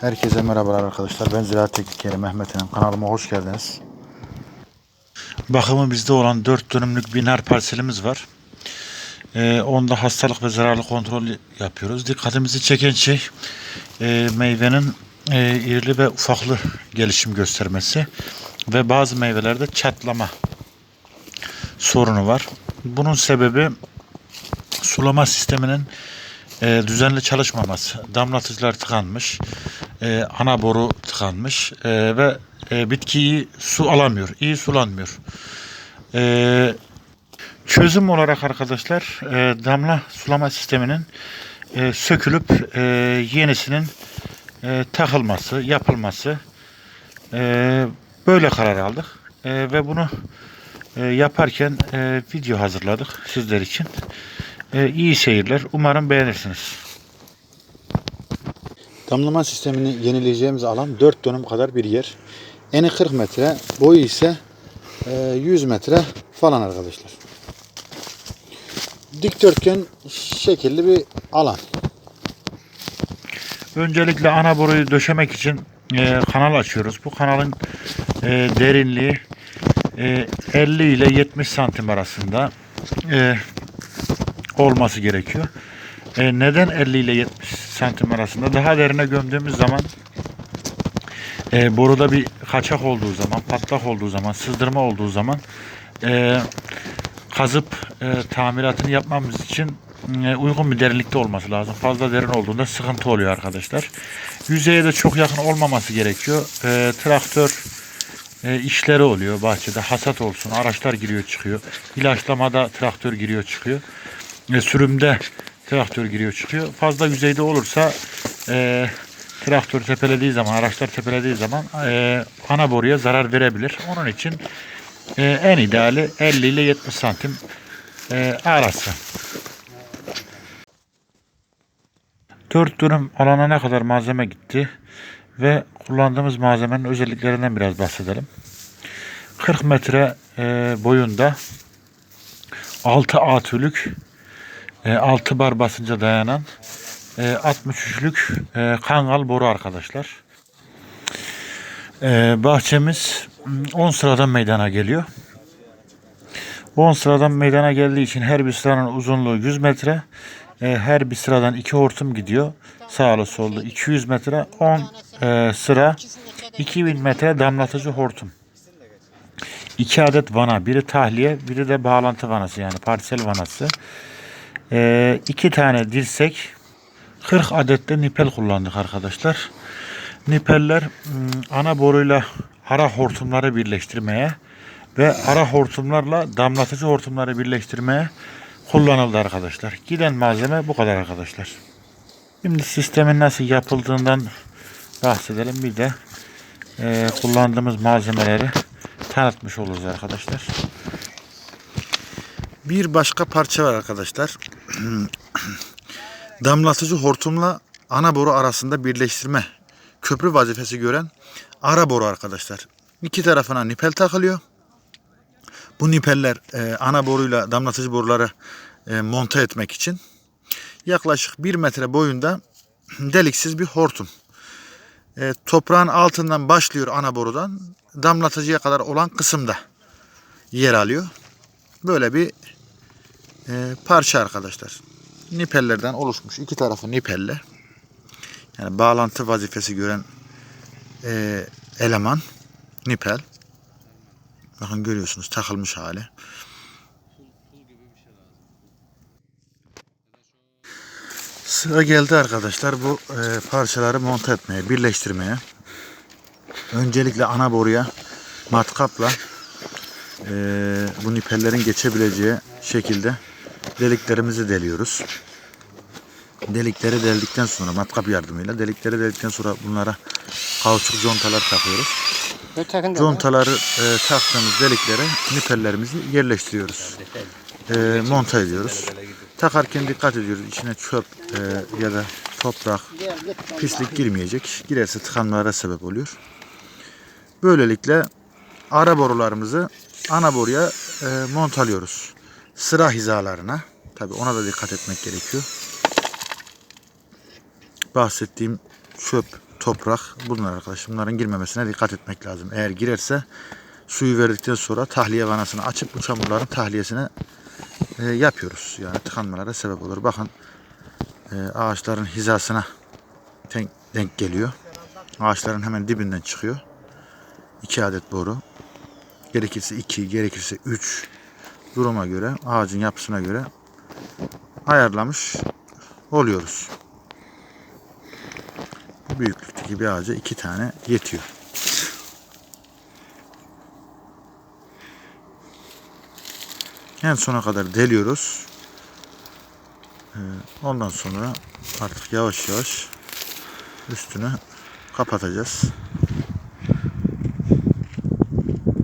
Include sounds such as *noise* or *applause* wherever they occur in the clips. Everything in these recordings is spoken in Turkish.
Herkese merhabalar arkadaşlar. Ben Ziraat Teknikeri Mehmet'in kanalıma hoş geldiniz. Bakımı bizde olan 4 dönümlük bir nar parselimiz var. Ee, onda hastalık ve zararlı kontrol yapıyoruz. Dikkatimizi çeken şey e, meyvenin e, irili ve ufaklı gelişim göstermesi ve bazı meyvelerde çatlama sorunu var. Bunun sebebi sulama sisteminin e, düzenli çalışmaması. Damlatıcılar tıkanmış, e, ana boru tıkanmış e, ve e, bitkiyi su alamıyor, iyi sulanmıyor. E, çözüm olarak arkadaşlar e, damla sulama sisteminin e, sökülüp e, yenisinin e, takılması, yapılması e, böyle karar aldık. E, ve bunu e, yaparken e, video hazırladık sizler için. E, iyi seyirler. Umarım beğenirsiniz. Damlama sistemini yenileyeceğimiz alan 4 dönüm kadar bir yer. Eni 40 metre, boyu ise e, 100 metre falan arkadaşlar. Dikdörtgen şekilli bir alan. Öncelikle ana boruyu döşemek için e, kanal açıyoruz. Bu kanalın e, derinliği e, 50 ile 70 santim arasında e, olması gerekiyor. E, neden 50 ile 70 santim arasında? Daha derine gömdüğümüz zaman e, boruda bir kaçak olduğu zaman, patlak olduğu zaman, sızdırma olduğu zaman e, kazıp e, tamiratını yapmamız için e, uygun bir derinlikte olması lazım. Fazla derin olduğunda sıkıntı oluyor arkadaşlar. Yüzeye de çok yakın olmaması gerekiyor. E, traktör e, işleri oluyor bahçede. Hasat olsun, araçlar giriyor çıkıyor. İlaçlamada traktör giriyor çıkıyor. E, sürümde traktör giriyor çıkıyor. Fazla yüzeyde olursa e, traktör tepelediği zaman, araçlar tepelediği zaman e, ana boruya zarar verebilir. Onun için e, en ideali 50 ile 70 santim e, arası. 4 dönüm alana ne kadar malzeme gitti ve kullandığımız malzemenin özelliklerinden biraz bahsedelim. 40 metre e, boyunda 6 atülük 6 bar basınca dayanan e, 63'lük e, kangal boru arkadaşlar. E, bahçemiz 10 sıradan meydana geliyor. 10 sıradan meydana geldiği için her bir sıranın uzunluğu 100 metre. E, her bir sıradan iki hortum gidiyor. Sağlı sollu 200 metre 10 e, sıra 2000 metre damlatıcı hortum. 2 adet vana. Biri tahliye, biri de bağlantı vanası yani parsel vanası. E, iki tane dirsek 40 adet de nipel kullandık arkadaşlar. Nipeller ım, ana boruyla ara hortumları birleştirmeye ve ara hortumlarla damlatıcı hortumları birleştirmeye kullanıldı arkadaşlar. Giden malzeme bu kadar arkadaşlar. Şimdi sistemin nasıl yapıldığından bahsedelim. Bir de e, kullandığımız malzemeleri tanıtmış oluruz arkadaşlar. Bir başka parça var arkadaşlar. *clears throat* Damlatıcı hortumla ana boru arasında birleştirme köprü vazifesi gören ara boru arkadaşlar. İki tarafına nipel takılıyor. Bu nipeller e, ana boruyla damlatıcı boruları e, monte etmek için yaklaşık 1 metre boyunda *clears throat* deliksiz bir hortum. E, toprağın altından başlıyor ana borudan damlatıcıya kadar olan kısımda yer alıyor. Böyle bir e, parça arkadaşlar. Nipellerden oluşmuş. iki tarafı nipeller. Yani bağlantı vazifesi gören e, eleman nipel. Bakın görüyorsunuz takılmış hali. Sıra geldi arkadaşlar bu e, parçaları monte etmeye, birleştirmeye. Öncelikle ana boruya matkapla e, bu nipellerin geçebileceği şekilde deliklerimizi deliyoruz. Delikleri deldikten sonra matkap yardımıyla delikleri deldikten sonra bunlara kauçuk contalar takıyoruz. Contaları e, taktığımız deliklere nipellerimizi yerleştiriyoruz. E, monte ediyoruz. Takarken dikkat ediyoruz. İçine çöp e, ya da toprak, pislik girmeyecek. Girerse tıkanmalara sebep oluyor. Böylelikle ara borularımızı ana boruya e, montalıyoruz. Sıra hizalarına. Tabi ona da dikkat etmek gerekiyor. Bahsettiğim çöp, toprak bunlar arkadaşlar. Bunların girmemesine dikkat etmek lazım. Eğer girerse suyu verdikten sonra tahliye vanasını açıp bu çamurların tahliyesine e, yapıyoruz. Yani tıkanmalara sebep olur. Bakın e, ağaçların hizasına denk, denk geliyor. Ağaçların hemen dibinden çıkıyor. 2 adet boru. Gerekirse 2, gerekirse 3 duruma göre, ağacın yapısına göre ayarlamış oluyoruz. Bu büyüklükteki bir ağaca iki tane yetiyor. En sona kadar deliyoruz. Ee, Ondan sonra artık yavaş yavaş üstünü kapatacağız.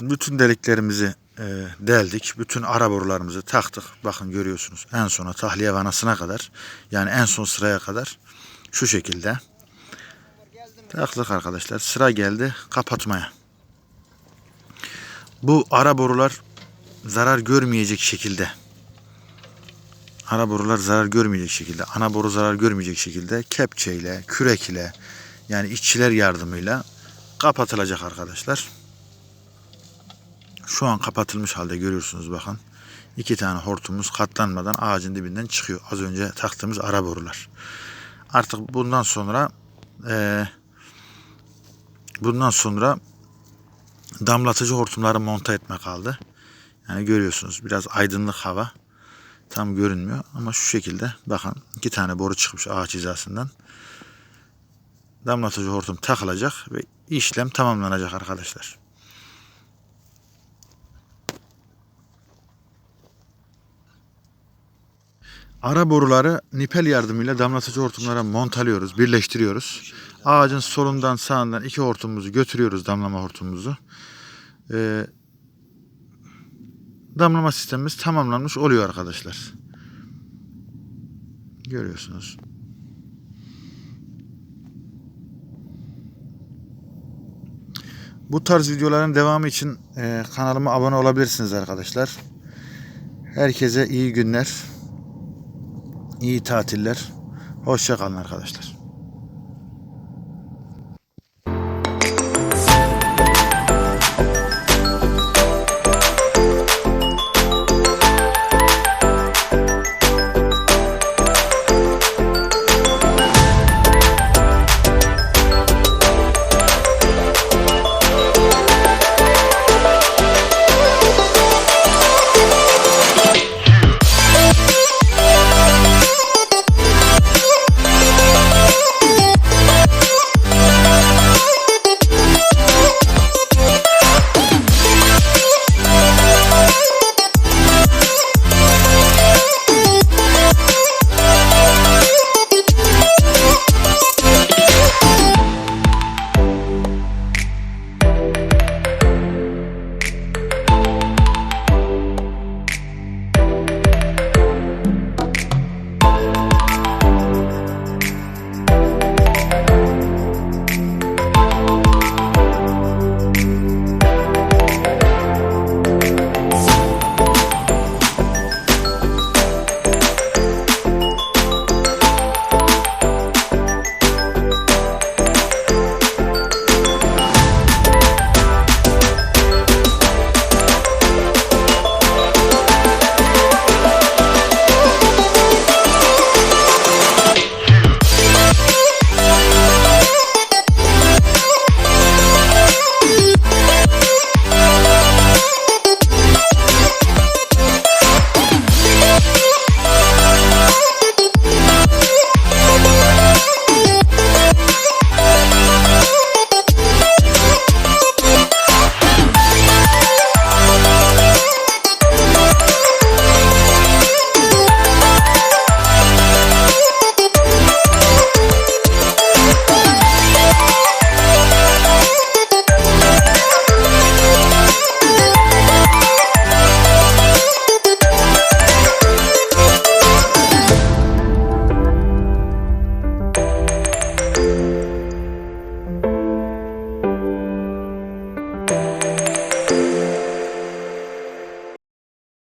Bütün deliklerimizi e, deldik. Bütün ara borularımızı taktık. Bakın görüyorsunuz. En sona tahliye vanasına kadar yani en son sıraya kadar şu şekilde taktık arkadaşlar. Sıra geldi kapatmaya. Bu ara borular zarar görmeyecek şekilde ara borular zarar görmeyecek şekilde, ana boru zarar görmeyecek şekilde kepçeyle, kürek ile yani işçiler yardımıyla kapatılacak arkadaşlar. Şu an kapatılmış halde görüyorsunuz bakın. İki tane hortumumuz katlanmadan ağacın dibinden çıkıyor. Az önce taktığımız ara borular. Artık bundan sonra eee, bundan sonra damlatıcı hortumları monta etme kaldı. Yani görüyorsunuz biraz aydınlık hava. Tam görünmüyor ama şu şekilde bakın iki tane boru çıkmış ağaç hizasından. Damlatıcı hortum takılacak ve işlem tamamlanacak arkadaşlar. Ara boruları nipel yardımıyla damlatıcı hortumlara montalıyoruz, birleştiriyoruz. Ağacın solundan sağından iki hortumumuzu götürüyoruz, damlama hortumumuzu. Ee, damlama sistemimiz tamamlanmış oluyor arkadaşlar. Görüyorsunuz. Bu tarz videoların devamı için e, kanalıma abone olabilirsiniz arkadaşlar. Herkese iyi günler, iyi tatiller. Hoşça kalın arkadaşlar.